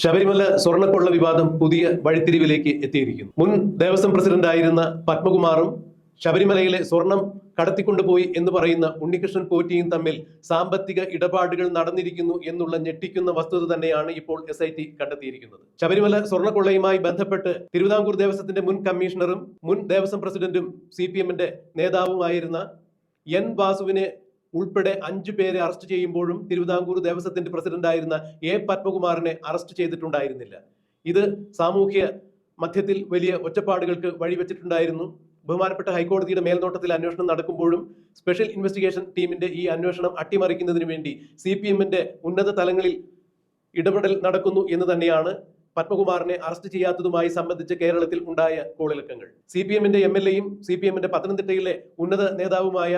ശബരിമല സ്വർണക്കൊള്ള വിവാദം പുതിയ വഴിത്തിരിവിലേക്ക് എത്തിയിരിക്കുന്നു. മുൻ ദേവസ്വം പ്രസിഡന്റ് ആയിരുന്ന പത്മകുമാറും ശബരിമലയിലെ സ്വർണം കടത്തിക്കൊണ്ടുപോയി എന്ന് പറയുന്ന ഉണ്ണികൃഷ്ണൻ പോറ്റിയും തമ്മിൽ സാമ്പത്തിക ഇടപാടുകൾ നടന്നിരിക്കുന്നു എന്നുള്ള ഞെട്ടിക്കുന്ന വസ്തുത തന്നെയാണ് ഇപ്പോൾ എസ് ഐ ടി കണ്ടെത്തിയിരിക്കുന്നത്. ശബരിമല സ്വർണക്കൊള്ളയുമായി ബന്ധപ്പെട്ട് തിരുവിതാംകൂർ ദേവസ്വത്തിന്റെ മുൻ കമ്മീഷണറും മുൻ ദേവസ്വം പ്രസിഡന്റും സി പി എമ്മിന്റെ നേതാവുമായിരുന്ന എൻ വാസുവിനെ ഉൾപ്പെടെ അഞ്ചു പേരെ അറസ്റ്റ് ചെയ്യുമ്പോഴും തിരുവിതാംകൂർ ദേവസ്വത്തിന്റെ പ്രസിഡന്റായിരുന്ന എ പത്മകുമാറിനെ അറസ്റ്റ് ചെയ്തിട്ടുണ്ടായിരുന്നില്ല. ഇത് സാമൂഹ്യ മധ്യത്തിൽ വലിയ ഒറ്റപ്പാടുകൾക്ക് വഴിവെച്ചിട്ടുണ്ടായിരുന്നു. ബഹുമാനപ്പെട്ട ഹൈക്കോടതിയുടെ മേൽനോട്ടത്തിൽ അന്വേഷണം നടക്കുമ്പോഴും സ്പെഷ്യൽ ഇൻവെസ്റ്റിഗേഷൻ ടീമിന്റെ ഈ അന്വേഷണം അട്ടിമറിക്കുന്നതിന് വേണ്ടി സി പി എമ്മിന്റെ ഉന്നത തലങ്ങളിൽ ഇടപെടൽ നടക്കുന്നു എന്ന് തന്നെയാണ് പത്മകുമാറിനെ അറസ്റ്റ് ചെയ്യാത്തതുമായി സംബന്ധിച്ച് കേരളത്തിൽ ഉണ്ടായ കോളിളക്കങ്ങൾ. സി പി എമ്മിന്റെ എം എൽ എയും സി പി എമ്മിന്റെ പത്തനംതിട്ടയിലെ ഉന്നത നേതാവുമായ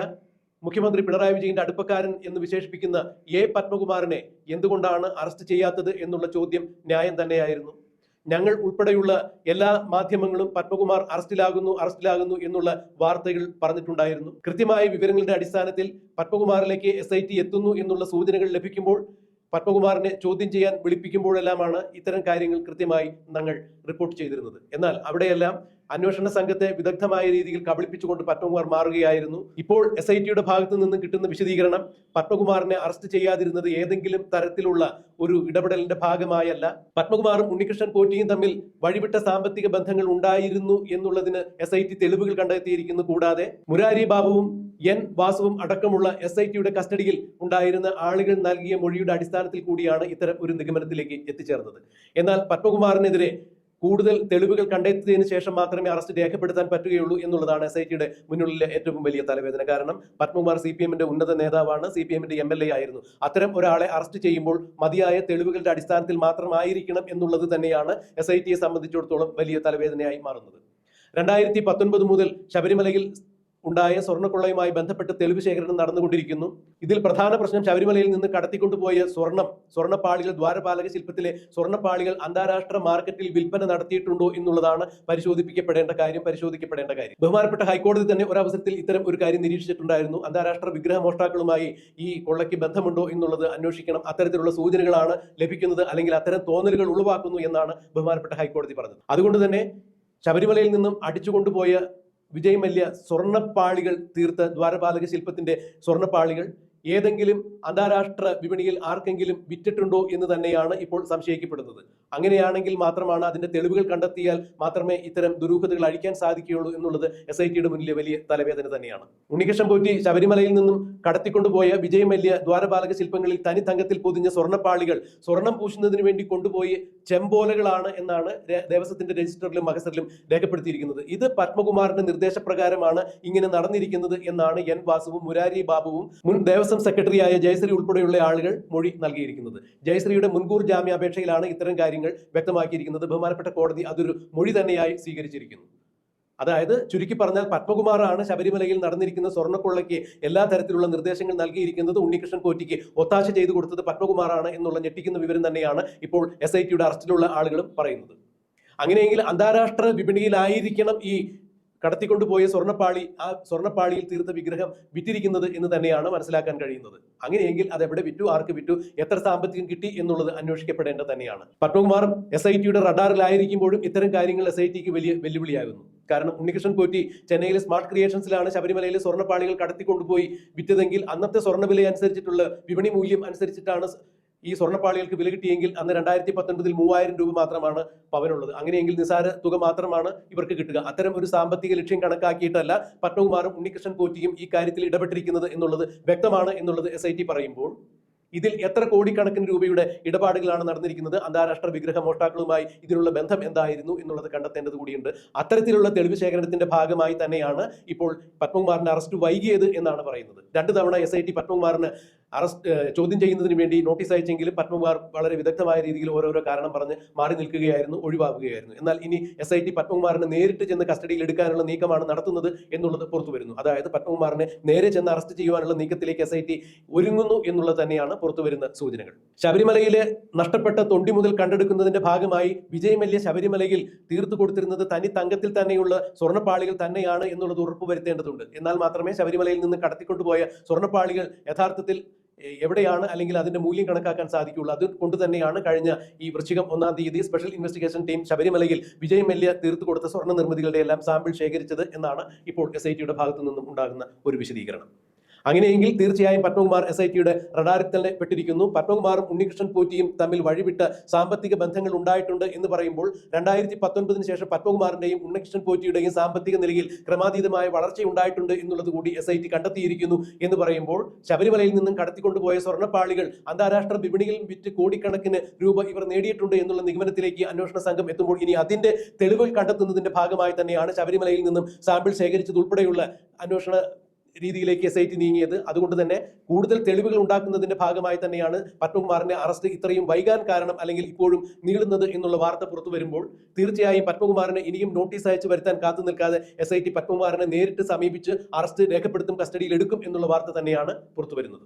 മുഖ്യമന്ത്രി പിണറായി വിജയന്റെ അടുപ്പക്കാരൻ എന്ന് വിശേഷിപ്പിക്കുന്ന എ പത്മകുമാറിനെ എന്തുകൊണ്ടാണ് അറസ്റ്റ് ചെയ്യാത്തത് എന്നുള്ള ചോദ്യം ന്യായം തന്നെയായിരുന്നു. ഞങ്ങൾ ഉൾപ്പെടെയുള്ള എല്ലാ മാധ്യമങ്ങളും പത്മകുമാർ അറസ്റ്റിലാകുന്നു അറസ്റ്റിലാകുന്നു എന്നുള്ള വാർത്തകൾ പറഞ്ഞിട്ടുണ്ടായിരുന്നു. കൃത്യമായ വിവരങ്ങളുടെ അടിസ്ഥാനത്തിൽ പത്മകുമാറിലേക്ക് എസ് എത്തുന്നു എന്നുള്ള സൂചനകൾ ലഭിക്കുമ്പോൾ പത്മകുമാറിനെ ചോദ്യം ചെയ്യാൻ വിളിപ്പിക്കുമ്പോഴെല്ലാമാണ് ഇത്തരം കാര്യങ്ങൾ കൃത്യമായി ഞങ്ങൾ റിപ്പോർട്ട് ചെയ്തിരുന്നത്. എന്നാൽ അവിടെയെല്ലാം അന്വേഷണ സംഘത്തെ വിദഗ്ധമായ രീതിയിൽ കബളിപ്പിച്ചുകൊണ്ട് പത്മകുമാർ മാറുകയായിരുന്നു. ഇപ്പോൾ എസ് ഐ ടിയുടെ ഭാഗത്തു നിന്ന് കിട്ടുന്ന വിശദീകരണം പത്മകുമാറിനെ അറസ്റ്റ് ചെയ്യാതിരുന്നത് ഏതെങ്കിലും തരത്തിലുള്ള ഒരു ഇടപെടലിന്റെ ഭാഗമായല്ല. പത്മകുമാറും ഉണ്ണികൃഷ്ണൻ പോറ്റിയും തമ്മിൽ വഴിവിട്ട സാമ്പത്തിക ബന്ധങ്ങൾ ഉണ്ടായിരുന്നു എന്നുള്ളതിന് എസ് ഐ ടി തെളിവുകൾ കണ്ടെത്തിയിരിക്കുന്നു. കൂടാതെ മുരാരി ബാബുവും എൻ വാസുവും അടക്കമുള്ള എസ് ഐ ടിയുടെ കസ്റ്റഡിയിൽ ഉണ്ടായിരുന്ന ആളുകൾ നൽകിയ മൊഴിയുടെ അടിസ്ഥാനത്തിൽ കൂടിയാണ് ഇത്തരം ഒരു നിഗമനത്തിലേക്ക് എത്തിച്ചേർന്നത്. എന്നാൽ പത്മകുമാറിനെതിരെ കൂടുതൽ തെളിവുകൾ കണ്ടെത്തിയതിന് ശേഷം മാത്രമേ അറസ്റ്റ് രേഖപ്പെടുത്താൻ പറ്റുകയുള്ളൂ എന്നുള്ളതാണ് എസ് ഐ ടിയുടെ മുന്നിലുള്ള ഏറ്റവും വലിയ തലവേദന. കാരണം പത്മകുമാർ സി പി എമ്മിന്റെ ഉന്നത നേതാവാണ് സി പി എമ്മിന്റെ എം എൽ എ ആയിരുന്നു. അത്തരം ഒരാളെ അറസ്റ്റ് ചെയ്യുമ്പോൾ മതിയായ തെളിവുകളുടെ അടിസ്ഥാനത്തിൽ മാത്രമായിരിക്കണം എന്നുള്ളത് തന്നെയാണ് എസ് ഐ ടിയെ സംബന്ധിച്ചിടത്തോളം വലിയ തലവേദനയായി മാറുന്നത്. രണ്ടായിരത്തി പത്തൊൻപത് മുതൽ ശബരിമലയിൽ ഉണ്ടായ സ്വർണക്കൊള്ളയുമായി ബന്ധപ്പെട്ട് തെളിവ് ശേഖരണം നടന്നുകൊണ്ടിരിക്കുന്നു. ഇതിൽ പ്രധാന പ്രശ്നം ശബരിമലയിൽ നിന്ന് കടത്തിക്കൊണ്ടുപോയ സ്വർണം സ്വർണപ്പാളികൾ ദ്വാരപാലക ശില്പത്തിലെ സ്വർണപ്പാളികൾ അന്താരാഷ്ട്ര മാർക്കറ്റിൽ വിൽപ്പന നടത്തിയിട്ടുണ്ടോ എന്നുള്ളതാണ് പരിശോധിപ്പിക്കപ്പെടേണ്ട കാര്യം പരിശോധിക്കപ്പെടേണ്ട കാര്യം. ബഹുമാനപ്പെട്ട ഹൈക്കോടതി തന്നെ ഒരവസരത്തിൽ ഇത്തരം ഒരു കാര്യം നിരീക്ഷിച്ചിട്ടുണ്ടായിരുന്നു. അന്താരാഷ്ട്ര വിഗ്രഹ മോഷ്ടാക്കളുമായി ഈ കൊള്ളയ്ക്ക് ബന്ധമുണ്ടോ എന്നുള്ളത് അന്വേഷിക്കണം. അത്തരത്തിലുള്ള സൂചനകളാണ് ലഭിക്കുന്നത് അല്ലെങ്കിൽ അത്തരം തോന്നലുകൾ ഉളവാക്കുന്നു എന്നാണ് ബഹുമാനപ്പെട്ട ഹൈക്കോടതി പറഞ്ഞത്. അതുകൊണ്ട് തന്നെ ശബരിമലയിൽ നിന്നും അടിച്ചുകൊണ്ടുപോയ വിജയ് മല്യ സ്വർണപ്പാളികൾ തീർത്ത ദ്വാരപാലക ശില്പത്തിന്റെ സ്വർണപ്പാളികൾ. ഏതെങ്കിലും അന്താരാഷ്ട്ര വിപണിയിൽ ആർക്കെങ്കിലും വിറ്റിട്ടുണ്ടോ എന്ന് തന്നെയാണ് ഇപ്പോൾ സംശയിക്കപ്പെടുന്നത്. അങ്ങനെയാണെങ്കിൽ മാത്രമാണ് അതിന്റെ തെളിവുകൾ കണ്ടെത്തിയാൽ മാത്രമേ ഇത്തരം ദുരൂഹതകൾ അഴിക്കാൻ സാധിക്കുകയുള്ളൂ എന്നുള്ളത് എസ് ഐ ടിയുടെ മുന്നിലെ വലിയ തലവേദന തന്നെയാണ്. ഉണ്ണികൃഷ്ണൻ പോറ്റി ശബരിമലയിൽ നിന്നും കടത്തിക്കൊണ്ടുപോയ വിജയ് മല്യ ദ്വാരപാലക ശില്പങ്ങളിൽ തനി തങ്കത്തിൽ പൊതിഞ്ഞ സ്വർണപ്പാളികൾ സ്വർണം പൂശുന്നതിന് വേണ്ടി കൊണ്ടുപോയി ചെമ്പോലകളാണ് എന്നാണ് ദേവസ്വത്തിന്റെ രജിസ്റ്ററിലും മഹസറിലും രേഖപ്പെടുത്തിയിരിക്കുന്നത്. ഇത് പത്മകുമാറിന്റെ നിർദ്ദേശപ്രകാരമാണ് ഇങ്ങനെ നടന്നിരിക്കുന്നത് എന്നാണ് എൻ വാസുവും മുരാരി ബാബുവും മുൻ ദേവസ്വം സെക്രട്ടറിയായ ജയശ്രീ ഉൾപ്പെടെയുള്ള ആളുകൾ മൊഴി നൽകിയിരിക്കുന്നത്. ജയശ്രീയുടെ മുൻകൂർ ജാമ്യാപേക്ഷയിലാണ് ഇത്തരം കാര്യങ്ങൾ വ്യക്തമാക്കിയിരിക്കുന്നത്. ബഹുമാനപ്പെട്ട കോടതി അതൊരു മൊഴി തന്നെയായി സ്വീകരിച്ചിരിക്കുന്നു. അതായത് ചുരുക്കി പറഞ്ഞാൽ പത്മകുമാറാണ് ശബരിമലയിൽ നടന്നിരിക്കുന്ന സ്വർണക്കൊള്ളയ്ക്ക് എല്ലാ തരത്തിലുള്ള നിർദ്ദേശങ്ങൾ നൽകിയിരിക്കുന്നത് ഉണ്ണികൃഷ്ണൻ കോറ്റിക്ക് ഒത്താശ ചെയ്തു കൊടുത്തത് പത്മകുമാറാണ് എന്നുള്ള ഞെട്ടിക്കുന്ന വിവരം തന്നെയാണ് ഇപ്പോൾ എസ് ഐ ടിയുടെ അറസ്റ്റിലുള്ള ആളുകളും പറയുന്നത്. അങ്ങനെയെങ്കിൽ അന്താരാഷ്ട്ര വിപണിയിലായിരിക്കണം ഈ കടത്തിക്കൊണ്ടുപോയ സ്വർണപ്പാളി ആ സ്വർണപ്പാളിയിൽ തീർത്ത വിഗ്രഹം വിറ്റിരിക്കുന്നത് എന്ന് തന്നെയാണ് മനസ്സിലാക്കാൻ കഴിയുന്നത്. അങ്ങനെയെങ്കിൽ അത് എവിടെ വിറ്റു ആർക്ക് വിറ്റു എത്ര സാമ്പത്തികം കിട്ടി എന്നുള്ളത് അന്വേഷിക്കപ്പെടേണ്ടത് തന്നെയാണ്. പത്മകുമാർ എസ് ഐ ടിയുടെ റഡാറിലായിരിക്കുമ്പോഴും ഇത്തരം കാര്യങ്ങൾ എസ് ഐ ടിക്ക് വലിയ വെല്ലുവിളിയാകുന്നു. കാരണം ഉണ്ണികൃഷ്ണൻ പോറ്റി ചെന്നൈയിലെ സ്മാർട്ട് ക്രിയേഷൻസിലാണ് ശബരിമലയിലെ സ്വർണപ്പാളികൾ കടത്തിക്കൊണ്ടുപോയി വിറ്റതെങ്കിൽ അന്നത്തെ സ്വർണവില അനുസരിച്ചിട്ടുള്ള വിപണി മൂല്യം അനുസരിച്ചിട്ടാണ് ഈ സ്വർണപ്പാളികൾക്ക് വില കിട്ടിയെങ്കിൽ അന്ന് രണ്ടായിരത്തി പത്തൊൻപതിൽ മൂവായിരം രൂപ മാത്രമാണ് പവനുള്ളത്. അങ്ങനെയെങ്കിൽ നിസാര തുക മാത്രമാണ് ഇവർക്ക് കിട്ടുക. അത്തരം ഒരു സാമ്പത്തിക ലക്ഷ്യം കണക്കാക്കിയിട്ടല്ല പത്മകുമാറും ഉണ്ണികൃഷ്ണൻ പോറ്റിയും ഈ കാര്യത്തിൽ ഇടപെട്ടിരിക്കുന്നത് എന്നുള്ളത് വ്യക്തമാണ് എന്നുള്ളത് എസ് പറയുമ്പോൾ ഇതിൽ എത്ര കോടിക്കണക്കിന് രൂപയുടെ ഇടപാടുകളാണ് നടന്നിരിക്കുന്നത്? അന്താരാഷ്ട്ര വിഗ്രഹ മോഷ്ടാക്കളുമായി ഇതിനുള്ള ബന്ധം എന്തായിരുന്നു എന്നുള്ളത് കണ്ടെത്തേണ്ടത് കൂടിയുണ്ട്. അത്തരത്തിലുള്ള തെളിവ് ശേഖരണത്തിന്റെ ഭാഗമായി തന്നെയാണ് ഇപ്പോൾ പത്മകുമാറിന്റെ അറസ്റ്റ് വൈകിയത് എന്നാണ് പറയുന്നത്. രണ്ട് തവണ എസ് ഐ ടി പത്മകുമാറിന് അറസ്റ്റ് ചോദ്യം ചെയ്യുന്നതിന് വേണ്ടി നോട്ടീസ് അയച്ചെങ്കിലും പത്മകുമാർ വളരെ വിദഗ്ധമായ രീതിയിൽ ഓരോരോ കാരണം പറഞ്ഞ് മാറി നിൽക്കുകയായിരുന്നു ഒഴിവാക്കുകയായിരുന്നു എന്നാൽ ഇനി എസ് ഐ ടി പത്മകുമാറിനെ നേരിട്ട് ചെന്ന് കസ്റ്റഡിയിൽ എടുക്കാനുള്ള നീക്കമാണ് നടത്തുന്നത് എന്നുള്ളത് പുറത്തു വരുന്നു. അതായത് പത്മകുമാറിനെ നേരെ ചെന്ന് അറസ്റ്റ് ചെയ്യുവാനുള്ള നീക്കത്തിലേക്ക് എസ് ഐ ടി ഒരുങ്ങുന്നു എന്നുള്ളത് തന്നെയാണ് പുറത്തു വരുന്ന സൂചനകൾ. ശബരിമലയിലെ നഷ്ടപ്പെട്ട തൊണ്ടി മുതൽ കണ്ടെടുക്കുന്നതിന്റെ ഭാഗമായി വിജയ് മല്യ ശബരിമലയിൽ തീർത്തു കൊടുത്തിരുന്നത് തനി തങ്കത്തിൽ തന്നെയുള്ള സ്വർണപ്പാളികൾ തന്നെയാണ് എന്നുള്ളത് ഉറപ്പുവരുത്തേണ്ടതുണ്ട്. എന്നാൽ മാത്രമേ ശബരിമലയിൽ നിന്ന് കടത്തിക്കൊണ്ടുപോയ സ്വർണപ്പാളികൾ യഥാർത്ഥത്തിൽ എവിടെയാണ് അല്ലെങ്കിൽ അതിന്റെ മൂല്യം കണക്കാക്കാൻ സാധിക്കുള്ളൂ. അതുകൊണ്ട് തന്നെയാണ് കഴിഞ്ഞ ഈ വൃശ്ചികം ഒന്നാം തീയതി സ്പെഷ്യൽ ഇൻവെസ്റ്റിഗേഷൻ ടീം ശബരിമലയിൽ വിജയ് മല്യ തീർത്തു കൊടുത്ത സ്വർണ നിർമ്മിതികളുടെ എല്ലാം സാമ്പിൾ ശേഖരിച്ചത് എന്നാണ് ഇപ്പോൾ എസ് ഐ ടിയുടെ ഭാഗത്തു നിന്നും ഉണ്ടാകുന്ന ഒരു വിശദീകരണം. അങ്ങനെയെങ്കിൽ തീർച്ചയായും പത്മകുമാർ എസ് ഐ ടിയുടെ റഡാറിൽ തന്നെ പെട്ടിരിക്കുന്നു. പത്മകുമാറും ഉണ്ണികൃഷ്ണൻ പോറ്റിയും തമ്മിൽ വഴിവിട്ട് സാമ്പത്തിക ബന്ധങ്ങൾ ഉണ്ടായിട്ടുണ്ട് എന്ന് പറയുമ്പോൾ രണ്ടായിരത്തി പത്തൊൻപതിന് ശേഷം പത്മകുമാറിന്റെയും ഉണ്ണികൃഷ്ണൻ പോറ്റിയുടെയും സാമ്പത്തിക നിലയിൽ ക്രമാതീതമായ വളർച്ച ഉണ്ടായിട്ടുണ്ട് എന്നുള്ളത് കൂടി എസ് ഐ ടി കണ്ടെത്തിയിരിക്കുന്നു എന്ന് പറയുമ്പോൾ ശബരിമലയിൽ നിന്നും കടത്തിക്കൊണ്ടുപോയ സ്വർണപ്പാളികൾ അന്താരാഷ്ട്ര വിപണിയിൽ വിറ്റ് കോടിക്കണക്കിന് രൂപ ഇവർ നേടിയിട്ടുണ്ട് എന്നുള്ള നിഗമനത്തിലേക്ക് അന്വേഷണ സംഘം എത്തുമ്പോൾ ഇനി അതിന്റെ തെളിവുകൾ കണ്ടെത്തുന്നതിന്റെ ഭാഗമായി തന്നെയാണ് ശബരിമലയിൽ നിന്നും സാമ്പിൾ ശേഖരിച്ചതുൾപ്പെടെയുള്ള അന്വേഷണ രീതിയിലേക്ക് എസ് ഐ ടി നീങ്ങിയത്. അതുകൊണ്ട് തന്നെ കൂടുതൽ തെളിവുകൾ ഉണ്ടാക്കുന്നതിന്റെ ഭാഗമായി തന്നെയാണ് പത്മകുമാറിന്റെ അറസ്റ്റ് ഇത്രയും വൈകാൻ കാരണം അല്ലെങ്കിൽ ഇപ്പോഴും നീളുന്നത് എന്നുള്ള വാർത്ത പുറത്തു വരുമ്പോൾ തീർച്ചയായും പത്മകുമാറിനെ ഇനിയും നോട്ടീസ് അയച്ചു വരുത്താൻ കാത്തു നിൽക്കാതെ എസ് ഐ ടി പത്മകുമാറിനെ നേരിട്ട് സമീപിച്ച് അറസ്റ്റ് രേഖപ്പെടുത്തും കസ്റ്റഡിയിൽ എടുക്കും എന്നുള്ള വാർത്ത തന്നെയാണ് പുറത്തു വരുന്നത്.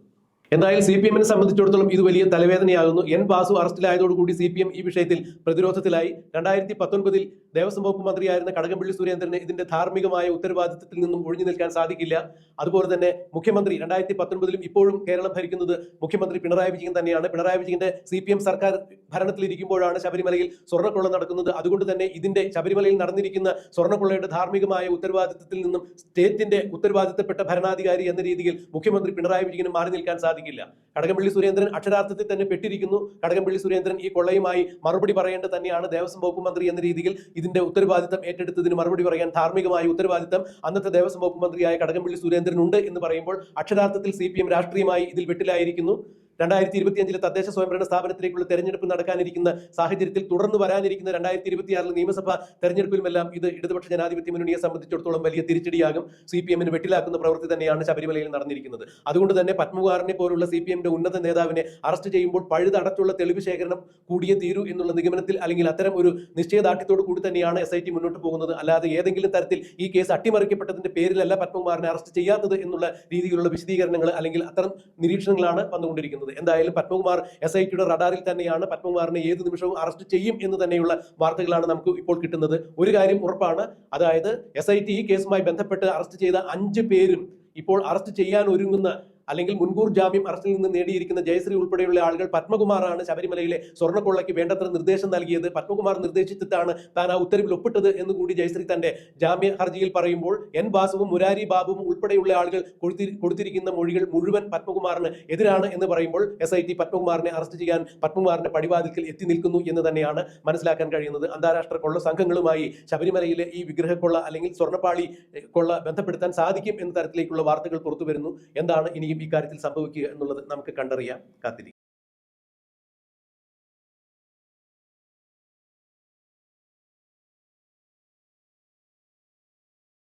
എന്തായാലും സി പി എമ്മിനെ സംബന്ധിച്ചിടത്തോളം ഇത് വലിയ തലവേദനയാകുന്നു. എൻ ബാസു അറസ്റ്റിലായതോടുകൂടി സി പി എം ഈ വിഷയത്തിൽ പ്രതിരോധത്തിലായി. രണ്ടായിരത്തി പത്തൊൻപതിൽ ദേവസ്വം വകുപ്പ് മന്ത്രിയായിരുന്ന കടകംപള്ളി സുരേന്ദ്രന് ഇതിന്റെ ധാർമ്മികമായ ഉത്തരവാദിത്തത്തിൽ നിന്നും ഒഴിഞ്ഞു നിൽക്കാൻ സാധിക്കില്ല. അതുപോലെ തന്നെ മുഖ്യമന്ത്രി രണ്ടായിരത്തി പത്തൊൻപതിലും ഇപ്പോഴും കേരളം ഭരിക്കുന്നത് മുഖ്യമന്ത്രി പിണറായി വിജയൻ തന്നെയാണ്. പിണറായി വിജയന്റെ സി പി എം സർക്കാർ ഭരണത്തിലിരിക്കുമ്പോഴാണ് ശബരിമലയിൽ സ്വർണക്കൊള്ള നടക്കുന്നത്. അതുകൊണ്ട് തന്നെ ഇതിന്റെ ശബരിമലയിൽ നടന്നിരിക്കുന്ന സ്വർണക്കൊള്ളയുടെ ധാർമ്മികമായ ഉത്തരവാദിത്തത്തിൽ നിന്നും സ്റ്റേറ്റിന്റെ ഉത്തരവാദിത്തപ്പെട്ട ഭരണാധികാരി എന്ന രീതിയിൽ മുഖ്യമന്ത്രി പിണറായി വിജയന് മാറി നിൽക്കാൻ സാധിക്കില്ല. കടകംപള്ളി സുരേന്ദ്രൻ അക്ഷരാർത്ഥത്തിൽ തന്നെ പെട്ടിരിക്കുന്നു. കടകംപള്ളി സുരേന്ദ്രൻ ഈ കൊള്ളയുമായി മറുപടി പറയേണ്ടത് തന്നെയാണ് ദേവസ്വം വകുപ്പ് മന്ത്രി എന്ന രീതിയിൽ ഇതിന്റെ ഉത്തരവാദിത്തം ഏറ്റെടുത്തതിന് മറുപടി പറയാൻ ധാർമ്മികമായ ഉത്തരവാദിത്തം അന്നത്തെ ദേവസ്വം വകുപ്പ് മന്ത്രിയായ കടകംപള്ളി സുരേന്ദ്രൻ ഉണ്ട് എന്ന് പറയുമ്പോൾ അക്ഷരാർത്ഥത്തിൽ സി രാഷ്ട്രീയമായി ഇതിൽ വെട്ടിലായിരിക്കുന്നു. രണ്ടായിരത്തി ഇരുപത്തിയഞ്ചിലെ തദ്ദേശ സ്വയംഭരണ സ്ഥാപനത്തിലേക്കുള്ള തെരഞ്ഞെടുപ്പ് നടക്കാനിരിക്കുന്ന സാഹചര്യത്തിൽ തുടർന്ന് വരാനിരിക്കുന്ന രണ്ടായിരത്തി ഇരുപത്തിയാറിൽ നിയമസഭാ തെരഞ്ഞെടുപ്പിലുമെല്ലാം ഇത് ഇടതുപക്ഷ ജനാധിപത്യ മുന്നണിയെ സംബന്ധിച്ചിടത്തോളം വലിയ തിരിച്ചടിയാകും. സി പി എമ്മിന് വെട്ടിലാക്കുന്ന പ്രവൃത്തി തന്നെയാണ് ശബരിമലയിൽ നടന്നിരിക്കുന്നത്. അതുകൊണ്ട് തന്നെ പത്മകുമാറിനെ പോലുള്ള സി പി എമ്മിന്റെ ഉന്നത നേതാവിനെ അറസ്റ്റ് ചെയ്യുമ്പോൾ പഴുതടച്ചുള്ള തെളിവ് ശേഖരണം കൂടിയേ തീരൂ എന്നുള്ള നിഗമനത്തിൽ അല്ലെങ്കിൽ അത്തരം ഒരു നിശ്ചയദാർഢ്യത്തോടു കൂടി തന്നെയാണ് എസ് ഐ ടി മുന്നോട്ട് പോകുന്നത്. അല്ലാതെ ഏതെങ്കിലും തരത്തിൽ ഈ കേസ് അട്ടിമറിക്കപ്പെട്ടതിന്റെ പേരിലല്ല പത്മകുമാറിനെ അറസ്റ്റ് ചെയ്യാത്തത് എന്നുള്ള രീതിയിലുള്ള വിശദീകരണങ്ങൾ അല്ലെങ്കിൽ അത്തരം നിരീക്ഷണങ്ങളാണ് വന്നുകൊണ്ടിരിക്കുന്നത്. എന്തായാലും പത്മകുമാർ എസ് ഐ ടിയുടെ റഡാറിൽ തന്നെയാണ്. പത്മകുമാറിനെ ഏത് നിമിഷവും അറസ്റ്റ് ചെയ്യും എന്ന് തന്നെയുള്ള വാർത്തകളാണ് നമുക്ക് ഇപ്പോൾ കിട്ടുന്നത്. ഒരു കാര്യം ഉറപ്പാണ്. അതായത് എസ് ഈ കേസുമായി ബന്ധപ്പെട്ട് അറസ്റ്റ് ചെയ്ത അഞ്ച് പേരും ഇപ്പോൾ അറസ്റ്റ് ചെയ്യാൻ ഒരുങ്ങുന്ന അല്ലെങ്കിൽ മുൻകൂർ ജാമ്യം അറസ്റ്റിൽ നിന്ന് നേടിയിരിക്കുന്ന ജയശ്രീ ഉൾപ്പെടെയുള്ള ആളുകൾ പത്മകുമാറാണ് ശബരിമലയിലെ സ്വർണക്കൊള്ളയ്ക്ക് വേണ്ടത്ര നിർദ്ദേശം നൽകിയത്. പത്മകുമാർ നിർദ്ദേശിച്ചിട്ടാണ് താൻ ആ ഉത്തരവിൽ ഒപ്പിട്ടത് എന്ന് കൂടി ജയശ്രീ തന്റെ ജാമ്യ ഹർജിയിൽ പറയുമ്പോൾ എൻ വാസുവും മുരാരി ബാബുവും ഉൾപ്പെടെയുള്ള ആളുകൾ കൊടുത്തി കൊടുത്തിരിക്കുന്ന മൊഴികൾ മുഴുവൻ പത്മകുമാറിന് എതിരാണ് എന്ന് പറയുമ്പോൾ എസ് ഐ ടി പത്മകുമാറിനെ അറസ്റ്റ് ചെയ്യാൻ പത്മകുമാറിന്റെ പടിവാതിൽക്കൽ എത്തി നിൽക്കുന്നു എന്ന് തന്നെയാണ് മനസ്സിലാക്കാൻ കഴിയുന്നത്. അന്താരാഷ്ട്ര കൊള്ള സംഘങ്ങളുമായി ശബരിമലയിലെ ഈ വിഗ്രഹക്കൊള്ള അല്ലെങ്കിൽ സ്വർണപ്പാളി കൊള്ള ബന്ധപ്പെടുത്താൻ സാധിക്കും എന്ന തരത്തിലേക്കുള്ള വാർത്തകൾ പുറത്തു വരുന്നു. എന്താണ് ഇനിയും ഇക്കാര്യത്തിൽ സംഭവിക്കുക എന്നുള്ളത് നമുക്ക് കണ്ടറിയാം കാത്തിരിക്കാം